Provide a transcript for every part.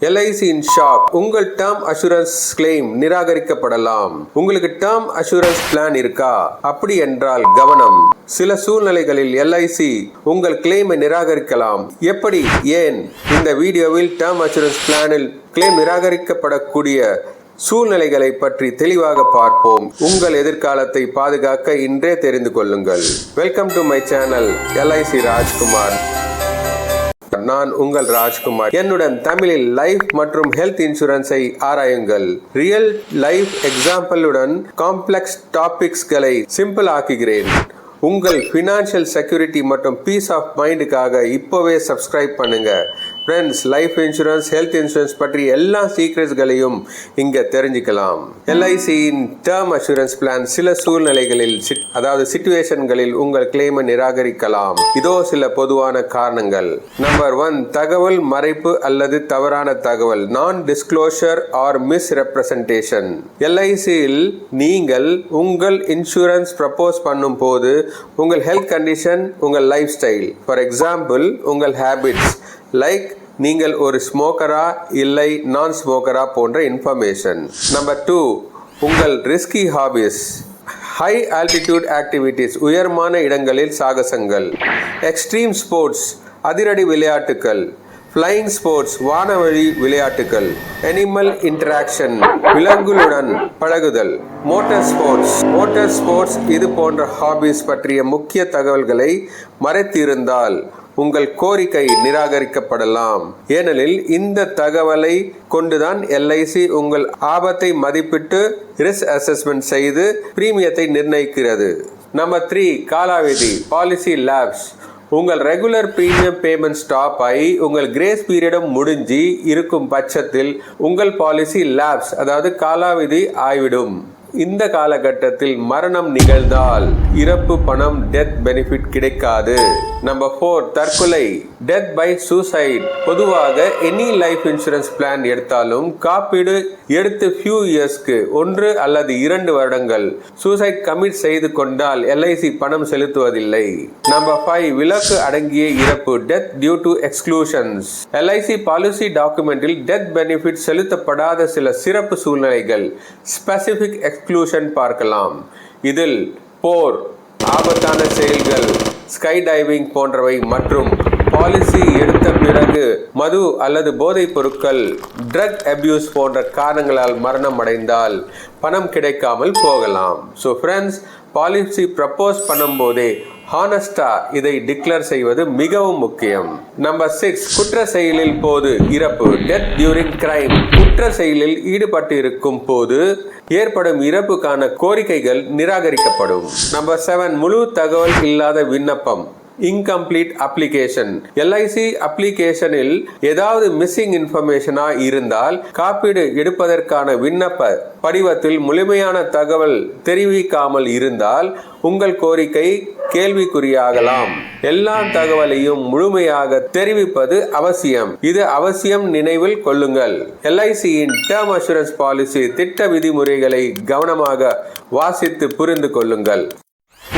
LIC இன் shock உங்கள் term assurance claim நிராகரிக்கப்படலாம். உங்களுக்கு டேர்ம் அசூரன்ஸ் பிளான் இருக்கா? அப்படி என்றால் கவனம். சில சூழ்நிலைகளில் எல்ஐசி உங்கள் கிளைமை நிராகரிக்கலாம். எப்படி? ஏன்? இந்த வீடியோவில் டேர்ம் அசூரன்ஸ் பிளானில் கிளைம் நிராகரிக்கப்படக்கூடிய சூழ்நிலைகளை பற்றி தெளிவாக பார்ப்போம். உங்கள் எதிர்காலத்தை பாதுகாக்க இன்றே தெரிந்து கொள்ளுங்கள். Welcome to my channel LIC Rajkumar நான் உங்கள் ராஜ்குமார். என்னுடன் தமிழில் லைஃப் மற்றும் ஹெல்த் இன்சூரன்ஸை ஆராயுங்கள். ரியல் லைஃப் எக்ஸாம்பிளுடன் காம்ப்ளெக்ஸ் டாபிக்ஸ்களை சிம்பிள் ஆக்குகிறேன். உங்கள் ஃபினான்ஷியல் செக்யூரிட்டி மற்றும் பீஸ் ஆஃப் மைண்டுக்காக இப்போவே சப்ஸ்கிரைப் பண்ணுங்க. Friends life insurance health insurance பற்றி எல்லா சீக்ரெட்ஸ்களையும் இங்கே தெரிஞ்சுக்கலாம். எல்ஐசியின் டேர்ம் அஷூரன்ஸ் பிளான் சில சூழ்நிலைகளில் அதாவது சிச்சுவேஷன்களில் உங்கள் கிளைமை நிராகரிக்கலாம். இதோ சில பொதுவான காரணங்கள். நம்பர் ஒன் தகவல் மறைப்பு அல்லது தவறான தகவல் நான் டிஸ்க்ளோஷர் ஆர் மிஸ் ரெப்ரசன்டேஷன் எல்ஐசியில் நீங்கள் உங்கள் இன்சூரன்ஸ் ப்ரப்போஸ் பண்ணும் போது உங்கள் ஹெல்த் கண்டிஷன் உங்கள் லைஃப் ஸ்டைல் ஃபார் எக்ஸாம்பிள் உங்கள் ஹேபிட்ஸ் லைக் நீங்கள் ஒரு ஸ்மோக்கரா இல்லை நான் ஸ்மோக்கரா போன்ற இன்ஃபர்மேஷன் நம்பர் டூ உங்கள் risky hobbies high altitude activities உயர்மான இடங்களில் சாகசங்கள். எக்ஸ்ட்ரீம் ஸ்போர்ட்ஸ் அதிரடி விளையாட்டுகள் ஃப்ளையிங் ஸ்போர்ட்ஸ் வானவழி விளையாட்டுகள் அனிமல் இன்டராக்ஷன் விலங்குகளுடன் பழகுதல். மோட்டார் ஸ்போர்ட்ஸ் மோட்டார் ஸ்போர்ட்ஸ் இது போன்ற ஹாபிஸ் பற்றிய முக்கிய தகவல்களை மறைத்திருந்தால் உங்கள் கோரிக்கை நிராகரிக்கப்படலாம். ஏனெனில் இந்த தகவலை கொண்டுதான் எல்ஐசி உங்கள் ஆபத்தை மதிப்பிட்டு ரிஸ்க் அசஸ்மெண்ட் செய்து பிரீமியத்தை நிர்ணயிக்கிறது. நம்பர் த்ரீ காலாவதி பாலிசி லேப்ஸ் உங்கள் ரெகுலர் பிரீமியம் பேமெண்ட் ஸ்டாப் ஆகி உங்கள் கிரேஸ் பீரியடும் முடிஞ்சு இருக்கும் பட்சத்தில் உங்கள் பாலிசி லேப்ஸ் அதாவது காலாவதி ஆய்விடும் இந்த காலகட்டத்தில் மரணம் நிகழ்ந்தால் இறப்பு பணம் டெத் பெனிஃபிட் கிடைக்காது. நம்பர் ஃபோர் தற்கொலை. டெத் பை சூசைட் பொதுவாக எனி லைஃப் இன்சூரன்ஸ் பிளான் எடுத்தாலும் காப்பீடு எடுத்து ஃபியூ இயர்ஸ்க்கு ஒன்று அல்லது இரண்டு வருடங்கள். சூசைட் கமிட் செய்து கொண்டால் எல்ஐசி பணம் செலுத்துவதில்லை. நம்பர் ஃபைவ் விலக்கு அடங்கிய இறப்பு death due to exclusions LIC policy டாக்குமெண்டில் death benefit செலுத்தப்படாத சில சிறப்பு சூழ்நிலைகள். ஸ்பெசிபிக் எக்ஸ்க்ளூஷன் பார்க்கலாம். இதில் போர் ஆபத்தான செயல்கள் ஸ்கை டைவிங் போன்றவை மற்றும் பாலிசி எடுத்த பிறகு மது அல்லது போதைப் பொருட்கள் ட்ரக் அபியூஸ் போன்ற காரணங்களால் மரணம் அடைந்தால் பணம் கிடைக்காமல் போகலாம். ஸோ ஃப்ரெண்ட்ஸ் பாலிசி ப்ரப்போஸ் பண்ணும்போதே ஹானஸ்டா இதை டிக்ளேர் செய்வது மிகவும் முக்கியம். நம்பர் சிக்ஸ் குற்ற செயலில் போது இறப்பு டெத் டியூரிங் கிரைம் குற்ற செயலில் ஈடுபட்டு இருக்கும் போது ஏற்படும் இறப்புக்கான கோரிக்கைகள் நிராகரிக்கப்படும். நம்பர் செவன் முழு தகவல் இல்லாத விண்ணப்பம். இன்கம்ப்ளீட் அப்ளிகேஷன் எல்ஐசி அப்ளிகேஷனில் ஏதாவது மிஸ்ஸிங் இன்ஃபர்மேஷனா இருந்தால் காப்பீடு எடுப்பதற்கான விண்ணப்ப படிவத்தில் முழுமையான தகவல் தெரிவிக்காமல் இருந்தால் உங்கள் கோரிக்கை கேள்விக்குறியாகலாம். எல்லா தகவலையும் முழுமையாக தெரிவிப்பது அவசியம். இது அவசியம் நினைவில் கொள்ளுங்கள். எல்ஐசியின் டேர்ம் அஷூரன்ஸ் பாலிசி திட்ட விதிமுறைகளை கவனமாக வாசித்து புரிந்து கொள்ளுங்கள்.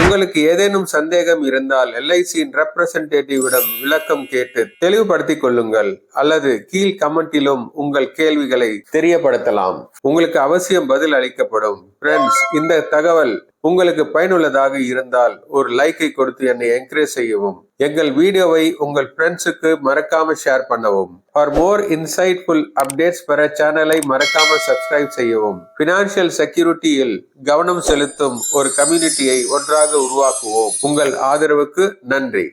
உங்களுக்கு ஏதேனும் சந்தேகம் இருந்தால் எல்ஐசியின் ரெப்ரசன்டேட்டிவிடம் விளக்கம் கேட்டு தெளிவுபடுத்திக் கொள்ளுங்கள். அல்லது கீழ் கமெண்டிலும் உங்கள் கேள்விகளை தெரியப்படுத்தலாம். உங்களுக்கு அவசியம் பதில் அளிக்கப்படும். ஃப்ரெண்ட்ஸ் இந்த தகவல் உங்களுக்கு பயனுள்ளதாக இருந்தால் ஒரு லைக்கை கொடுத்து என்னை என்கரேஜ் செய்யவும். எங்கள் வீடியோவை உங்கள் ஃப்ரெண்ட்ஸுக்கு மறக்காம ஷேர் பண்ணவும். ஃபார் மோர் இன்சைட்ஃபுல் அப்டேட்ஸ் பெற சேனலை மறக்காம சப்ஸ்கிரைப் செய்யவும். பினான்சியல் செக்யூரிட்டியில் கவனம் செலுத்தும் ஒரு கம்யூனிட்டியை ஒன்றாக உருவாக்குவோம். உங்கள் ஆதரவுக்கு நன்றி.